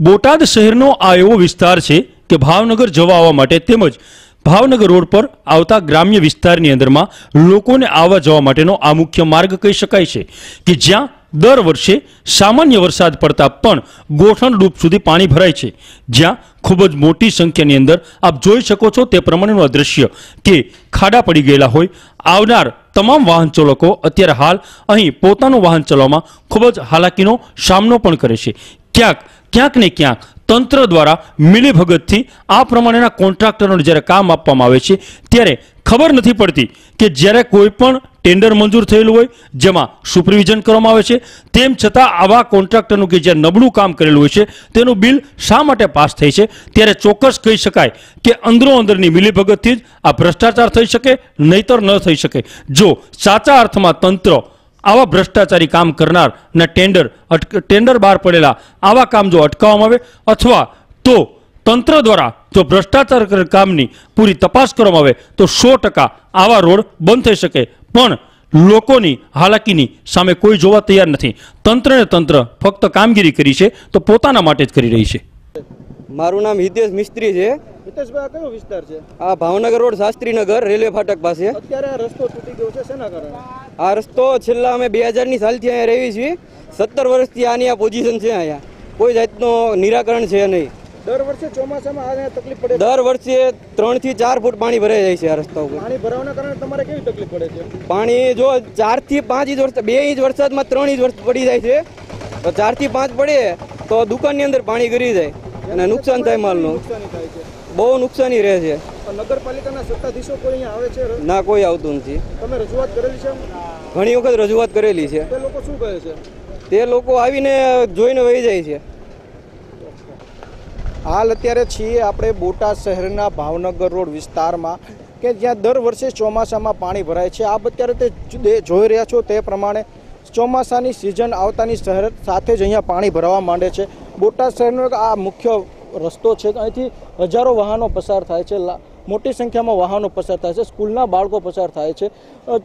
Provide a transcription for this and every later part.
બોટાદ શહેરનો આ એવો વિસ્તાર છે કે ભાવનગર જવા આવવા માટે તેમજ ભાવનગર રોડ પર આવતા ગ્રામ્ય વિસ્તારની અંદરમાં લોકોને આવવા જવા માટેનો આ મુખ્ય માર્ગ કહી શકાય છે કે જ્યાં દર વર્ષે સામાન્ય વરસાદ પડતા પણ ગોઠણ ડૂબ સુધી પાણી ભરાય છે. જ્યાં ખૂબ જ મોટી સંખ્યાની અંદર આપ જોઈ શકો છો તે પ્રમાણેનું આ દ્રશ્ય કે ખાડા પડી ગયેલા હોય. આવનાર તમામ વાહન ચાલકો અત્યારે હાલ અહીં પોતાનું વાહન ચલાવવામાં ખૂબ જ હાલાકીનો સામનો પણ કરે છે. ક્યાંક ક્યાંક ને ક્યાંક તંત્ર દ્વારા મિલીભગતથી આ પ્રમાણેના કોન્ટ્રાક્ટરોને જ્યારે કામ આપવામાં આવે છે, ત્યારે ખબર નથી પડતી કે જ્યારે કોઈ પણ ટેન્ડર મંજૂર થયેલું હોય, જેમાં સુપરવિઝન કરવામાં આવે છે, તેમ છતાં આવા કોન્ટ્રાક્ટરનું કે જે નબળું કામ કરેલું હોય છે, તેનું બિલ શા માટે પાસ થાય છે? ત્યારે ચોક્કસ કહી શકાય કે અંદરો અંદરની મિલીભગતથી જ આ ભ્રષ્ટાચાર થઈ શકે, નહીતર ન થઈ શકે. જો સાચા અર્થમાં તંત્ર આવા ભ્રષ્ટાચારી કામ કરનાર ને ટેન્ડર ટેન્ડર બહાર પડેલા, આવા કામ જો અટકાવવામાં આવે અથવા તો તંત્ર દ્વારા જો ભ્રષ્ટાચાર કામની પૂરી તપાસ કરવામાં આવે તો સો ટકા આવા રોડ બંધ થઈ શકે. પણ લોકોની હાલાકીની સામે કોઈ જોવા તૈયાર નથી. તંત્રને તંત્ર ફક્ત કામગીરી કરી છે તો પોતાના માટે જ કરી રહી છે. મારું નામ હિતેશ મિસ્ત્રી છે. હિતેશભાઈ આ કયો વિસ્તાર છે? આ ભાવનગર રોડ શાસ્ત્રીનગર રેલવે ફાટક પાસે. અત્યારે આ રસ્તો તૂટી ગયો છે શેના કારણે? આ રસ્તો છેલ્લા અમે બે હજારની સાલથી અહીંયા રહી છીએ. સત્તર વર્ષથી આની આ પોઝિશન છે અહીંયા. કોઈ જાતનો નિરાકરણ છે નહીં. દર વર્ષે ચોમાસામાં આ તકલીફ પડે દર વર્ષે ત્રણથી ચાર ફૂટ પાણી ભરાઈ જાય છે આ રસ્તા ઉપર. પાણી ભરાવાના કારણે તમારે કેવી તકલીફ પડે છે? પાણી જો ચારથી પાંચ ઇંચ વરસાદ બે ઇંચ વરસાદમાં ત્રણ ઇંચ વરસાદ પડી જાય છે. તો ચારથી પાંચ પડે તો દુકાનની અંદર પાણી ગરી જાય અને નુકસાન થાય માલનું. બહુ નુકસાની રહે છે. નગરપાલિકાના સત્તાધીશો કોઈ અહીંયા આવે છે? ના કોઈ આવતું નથી. તમે રજૂઆત કરેલી છે ઘણી વખત રજૂઆત કરેલી છે. તે લોકો શું કહે છે? તે લોકો આવીને જોઈને વહી જાય છે. હાલ અત્યારે છીએ આપણે બોટાદ શહેરના ભાવનગર રોડ વિસ્તારમાં કે જ્યાં દર વર્ષે ચોમાસામાં પાણી ભરાય છે. આપ અત્યારે તે જોઈ રહ્યા છો તે પ્રમાણે ચોમાસાની સિઝન આવતાની શહેર સાથે જ અહીંયા પાણી ભરાવા માંડે છે. બોટાદ શહેરનો આ મુખ્ય રસ્તો છે. અહીંથી હજારો વાહનો પસાર થાય છે. મોટી સંખ્યામાં વાહનો પસાર થાય છે, સ્કૂલના બાળકો પસાર થાય છે.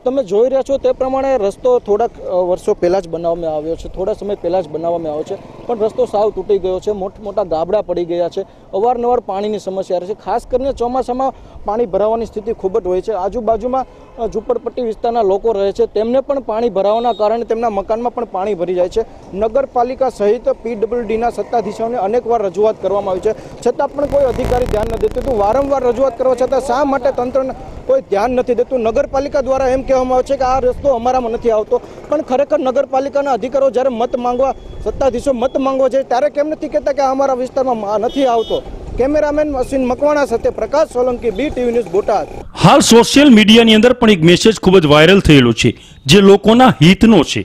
તમે જોઈ રહ્યા છો તે પ્રમાણે રસ્તો થોડાક વર્ષો પહેલાં જ બનાવવામાં આવ્યો છે, થોડા સમય પહેલાં જ બનાવવામાં આવ્યો છે, પણ રસ્તો સાવ તૂટી ગયો છે મોટ મોટા ગાબડા પડી ગયા છે, અવારનવાર પાણીની સમસ્યા રહે છે. ખાસ કરીને ચોમાસામાં પાણી ભરાવાની સ્થિતિ ખૂબ જ હોય છે. આજુબાજુમાં ઝુંપડપટ્ટી ઝૂંપડપટ્ટી વિસ્તારના લોકો રહે છે, તેમને પણ પાણી ભરાવાના કારણે તેમના મકાનમાં પણ પાણી ભરી જાય છે. નગરપાલિકા સહિત પીડબ્લ્યુડીના સત્તાધીશોને અનેકવાર રજૂઆત કરવામાં આવી છે. છતાં પણ કોઈ અધિકારી ધ્યાન નથી દેતું વારંવાર રજૂઆત કરવા છતાં શા માટે તંત્રને કોઈ ધ્યાન નથી દેતું? નગરપાલિકા દ્વારા એમ કહેવામાં આવે છે કે આ રસ્તો અમારામાં નથી આવતો. પણ ખરેખર નગરપાલિકાના અધિકારો જ્યારે મત માંગવા, સત્તાધીશો મત માંગવા જાય ત્યારે કેમ નથી કહેતા કે અમારા વિસ્તારમાં નથી આવતો? કેમેરામેન અશ્વિન મકવાણા સાથે Prakash Solanki B TV news Botad. હાલ સોશિયલ મીડિયાની અંદર પણ એક મેસેજ ખૂબ જ વાયરલ થયેલો છે, જે લોકોના હિતનો છે.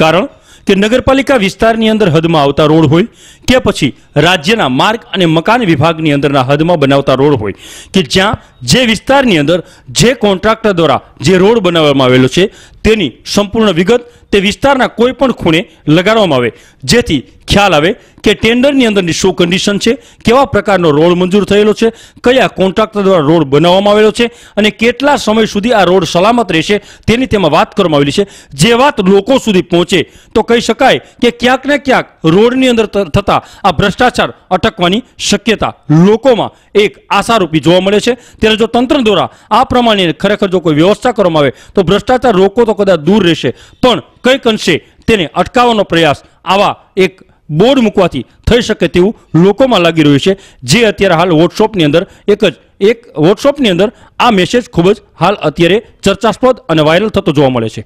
કારણ કે નગરપાલિકા વિસ્તારની અંદર હદમાં આવતા રોડ હોય કે પછી રાજ્યના માર્ગ અને મકાન વિભાગની અંદરના હદમાં બનાવતા રોડ હોય કે જ્યાં જે વિસ્તારની અંદર જે કોન્ટ્રાક્ટર દ્વારા જે રોડ બનાવવામાં આવેલો છે તેની સંપૂર્ણ વિગત તે વિસ્તારના કોઈ પણ ખૂણે લગાડવામાં આવે. જેથી ખ્યાલ આવે કે ટેન્ડરની અંદરની શું કન્ડિશન છે, કેવા પ્રકારનો રોડ મંજૂર થયેલો છે, કયા કોન્ટ્રાક્ટર દ્વારા રોડ બનાવવામાં આવેલો છે અને કેટલા સમય સુધી આ રોડ સલામત રહેશે તેની તેમાં વાત કરવામાં આવેલી છે. જે વાત લોકો સુધી પહોંચે તો કહી શકાય કે ક્યાંક ને ક્યાંક રોડની અંદર થતા આ ભ્રષ્ટાચાર અટકવાની શક્યતા લોકોમાં એક આશારૂપી જોવા મળે છે. ત્યારે જો તંત્ર દ્વારા આ પ્રમાણે ખરેખર જો કોઈ વ્યવસ્થા કરવામાં આવે તો ભ્રષ્ટાચાર રોકો તો કદાચ દૂર રહેશે. પણ કંઈક અંશે તેને અટકાવવાનો પ્રયાસ આવા એક બોર્ડ મૂકવાથી થઈ શકે તેવું લોકોમાં લાગી રહ્યું છે. જે અત્યારે હાલ વોટ્સઅપની અંદર એક જ, એક વોટ્સઅપની અંદર આ મેસેજ ખૂબ જ હાલ અત્યારે ચર્ચાસ્પદ અને વાયરલ થતો જોવા મળે છે.